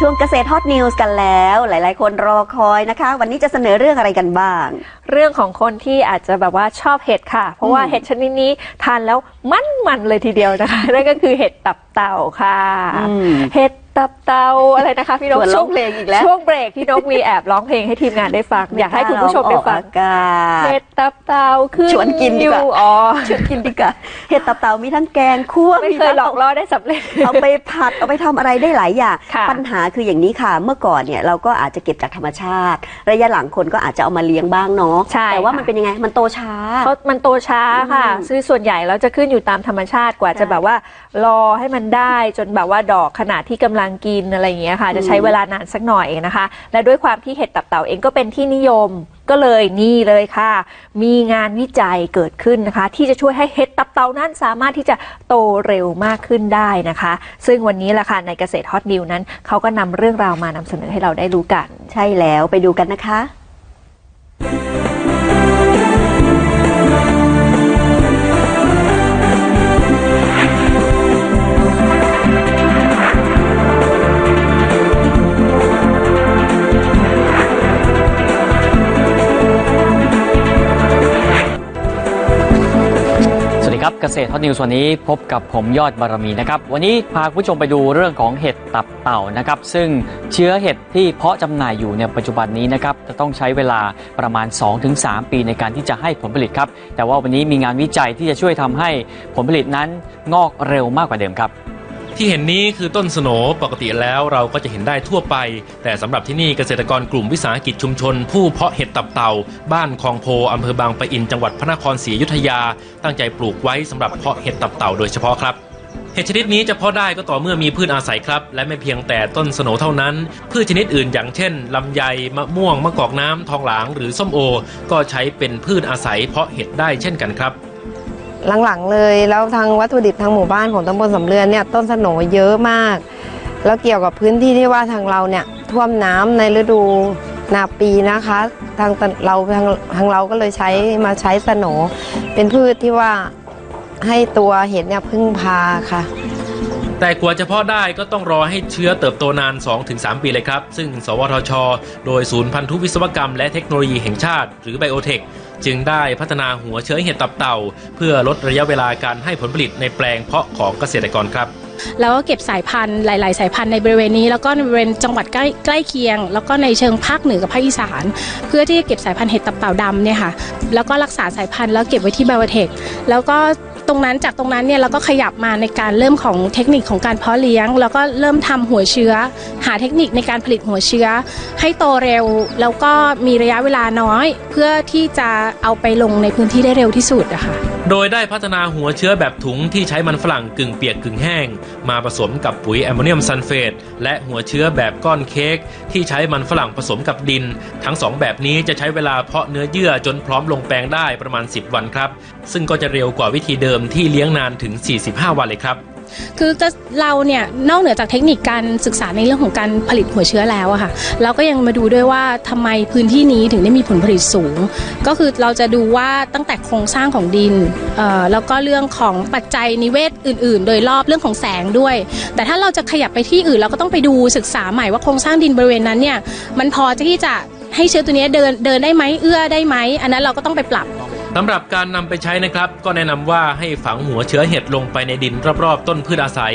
ช่วงเกษตรฮอตนิวส์กันแล้ว หลาย ๆ คนรอคอยนะคะ วันนี้จะเสนอเรื่องอะไรกันบ้าง เรื่องของคนที่อาจจะแบบว่าชอบเห็ดค่ะ เพราะว่าอืมเห็ดชนิดนี้ทานแล้วมันมันๆเลยทีเดียวนะคะ นั่นก็คือเห็ดตับเต่าค่ะอืมเห็ด ตับเต่าอะไรนะคะพี่นกส่วนร้องเพลงอีกแล้วช่วงเบรกพี่นกมีแอบร้องเพลงให้ทีมงานได้ฟัง อยากให้คุณผู้ชมได้ฟังออกอากาศเห็ดตับเต่าขึ้นชวนกินดีกว่าอยู่อ๋อชวนกินดีกว่าเห็ดตับเต่ามีทั้งแกงคั่วไม่เคยหลอกล่อได้สำเร็จเอาไปผัดเอาไปทำอะไรได้หลายอย่างค่ะปัญหาคืออย่างนี้ค่ะ เมื่อก่อนเนี่ยเราก็อาจจะเก็บจากธรรมชาติ ระยะหลังคนก็อาจจะเอามาเลี้ยงบ้างเนาะใช่แต่ว่าค่ะมันเป็นยังไงมันโตช้าเพราะมันโตช้าค่ะอืมซึ่งส่วนใหญ่แล้วจะขึ้นอยู่ตามธรรมชาติกว่าใช่จะแบบว่ารอให้มันได้จนแบบว่าดอกขนาดที่กำลังกินอะไรอย่างเงี้ยค่ะ จะใช้อืมเวลานานสักหน่อยนะคะ และด้วยความที่เห็ดตับเต่าเองก็เป็นที่นิยมก็เลยนี่เลยค่ะ มีงานวิจัยเกิดขึ้นนะคะ ที่จะช่วยให้เห็ดตับเต่านั้นสามารถที่จะโตเร็วมากขึ้นได้นะคะ ซึ่งวันนี้แหละค่ะในเกษตรฮอตนิวนั้นเขาก็นำเรื่องราวมานำเสนอให้เราได้รู้กัน ใช่แล้วไปดูกันนะคะ กษตรทอดนิวส์วันนี้พบกับผมยอดบารมีนะครับ วันนี้พาผู้ชมไปดูเรื่องของเห็ดตับเต่านะครับ ซึ่งเชื้อเห็ดที่เพาะจำหน่ายอยู่ในปัจจุบันนี้นะครับ จะต้องใช้เวลาประมาณ 2-3 ปีในการที่จะให้ผลผลิตครับ แต่ว่าวันนี้มีงานวิจัยที่จะช่วยทำให้ผลผลิตนั้นงอกเร็วมากกว่าเดิมครับ ที่เห็นนี้คือต้นสโหนปกติแล้วเราก็จะเห็นได้ทั่วไป แต่สำหรับที่นี่เกษตรกรกลุ่มวิสาหกิจชุมชน ผู้เพาะเห็ดตับเต่า บ้านคลองโพอำเภอบางปะอินจังหวัดพระนครศรีอยุธยา ตั้งใจปลูกไว้สำหรับเพาะเห็ดตับเต่าโดยเฉพาะครับเห็ดชนิดนี้จะเพาะได้ก็ต่อเมื่อมีพืชอาศัยครับ และไม่เพียงแต่ต้นสโนเท่านั้น พืชชนิดอื่นอย่างเช่นลำไยมะม่วงมะกอกน้ำทองหลางหรือส้มโอ ก็ใช้เป็นพืชอาศัยเพาะเห็ดได้เช่นกันครับ หลังๆเลยแล้วทางวัตถุดิบทางหมู่บ้านของตำบลสำเรือนเนี่ยต้นสโหนเยอะมาก แล้วเกี่ยวกับพื้นที่ที่ว่าทางเราเนี่ยท่วมน้ำในฤดูนาปีนะคะทางเราทางทางเราก็เลยใช้มาใช้สโหนเป็นพืชที่ว่าให้ตัวเห็ดเนี่ยพึ่งพาค่ะ แต่กว่าจะเพาะได้ก็ต้องรอให้เชื้อเติบโตนาน 2-3 ปีเลยครับ ซึ่ง สวทช โดยศูนย์พันธุวิศวกรรมและเทคโนโลยีแห่งชาติ หรือไบโอเทค จึงได้พัฒนาหัวเชื้อเห็ดตับเต่า เพื่อลดระยะเวลาการให้ผลผลิตในแปลงเพาะของเกษตรกรครับแล้วก็เก็บสายพันธุ์หลาย ๆ สายพันธุ์ในบริเวณนี้ แล้วก็ในบริเวณจังหวัดใกล้ใกล้เคียง แล้วก็ในเชิงภาคเหนือกับภาคอีสาน เพื่อที่จะเก็บสายพันธุ์เห็ดตับเต่าดำเนี่ยค่ะแล้วก็รักษาสายพันธุ์แล้วเก็บไว้ที่ไบโอเทคแล้วก็ ตรงนั้นจากตรงนั้นเนี่ยเราก็ขยับมาในการเริ่มของเทคนิคของการเพาะเลี้ยง แล้วก็เริ่มทำหัวเชื้อ หาเทคนิคในการผลิตหัวเชื้อ ให้โตเร็วแล้วก็มีระยะเวลาน้อย เพื่อที่จะเอาไปลงในพื้นที่ได้เร็วที่สุดอะค่ะโดยได้พัฒนาหัวเชื้อแบบถุงที่ใช้มันฝรั่งกึ่งเปียกกึ่งแห้ง มาผสมกับปุ๋ยแอมโมเนียมซัลเฟตและหัวเชื้อแบบก้อนเค้กที่ใช้มันฝรั่งผสมกับดิน ทั้งสองแบบนี้จะใช้เวลาเพาะเนื้อเยื่อจนพร้อมลงแปลงได้ประมาณ 10 วันครับ ซึ่งก็จะเร็วกว่าวิธีเดิมที่เลี้ยงนานถึง 45 วันเลยครับ คือเราเนี่ยนอกเหนือจากเทคนิคการศึกษาในเรื่องของการผลิตหัวเชื้อแล้วอะค่ะเราก็ยังมาดูด้วยว่าทำไมพื้นที่นี้ถึงได้มีผลผลิตสูง ก็คือเราจะดูว่าตั้งแต่โครงสร้างของดินแล้วก็เรื่องของปัจจัยนิเวศอื่น ๆ โดยรอบเรื่องของแสงด้วย แต่ถ้าเราจะขยับไปที่อื่นเราก็ต้องไปดูศึกษาใหม่ว่าโครงสร้างดินบริเวณนั้นเนี่ยมันพอที่จะให้เชื้อตัวนี้เดินเดินได้ไหมเอื้อได้ไหมอันนั้นเราก็ต้องไปปรับ สำหรับการนำไปใช้นะครับ ก็แนะนำว่าให้ฝังหัวเชื้อเห็ดลงไปในดินรอบๆ ต้นพืชอาศัย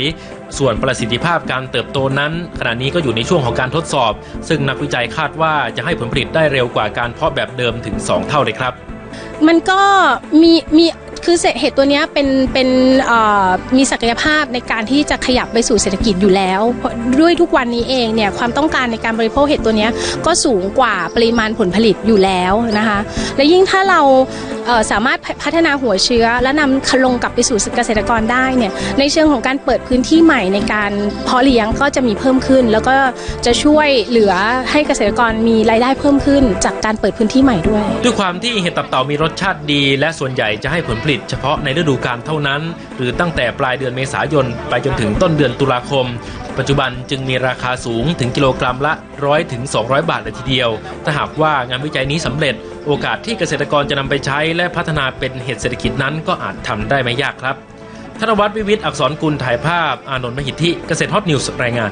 ส่วนประสิทธิภาพการเติบโตนั้น ขณะนี้ก็อยู่ในช่วงของการทดสอบ ซึ่งนักวิจัยคาดว่าจะให้ผลผลิตได้เร็วกว่าการเพาะแบบเดิมถึง 2 เท่าเลยครับ มันก็มีมีคือเห็ดตัวนี้เป็นเป็นมีศักยภาพในการที่จะขยับไปสู่เศรษฐกิจอยู่แล้ว ด้วยทุกวันนี้เองเนี่ยความต้องการในการบริโภคเห็ดตัวนี้ก็สูงกว่าปริมาณผลผลิตอยู่แล้วนะคะ และยิ่งถ้าเราสามารถพัฒนาหัวเชื้อ และนำลงกลับไปสู่เกษตรกรได้เนี่ยในเชิงของการเปิดพื้นที่ใหม่ในการเพาะเลี้ยงก็จะมีเพิ่มขึ้น แล้วก็จะช่วยเหลือให้เกษตรกรมีรายได้เพิ่มขึ้น จากการเปิดพื้นที่ใหม่ด้วย ด้วยความที่เห็ดตับเต่ามีรสชาติดี และส่วนใหญ่จะให้ผลผลิตเฉพาะในฤดูกาลเท่านั้น หรือตั้งแต่ปลายเดือนเมษายนไปจนถึงต้นเดือนตุลาคม ปัจจุบันจึงมีราคาสูงถึงกิโลกรัมละ100ถึง200 บาทเลยทีเดียว ถ้าหากว่างานวิจัยนี้สำเร็จ โอกาสที่เกษตรกรจะนำไปใช้และพัฒนาเป็นเหตุเศรษฐกิจนั้นก็อาจทำได้ไม่ยากครับธนวัฒน์วิวิทย์อักษรกุลถ่ายภาพ อานนท์มหิทธิเกษตรฮอตนิวส์รายงาน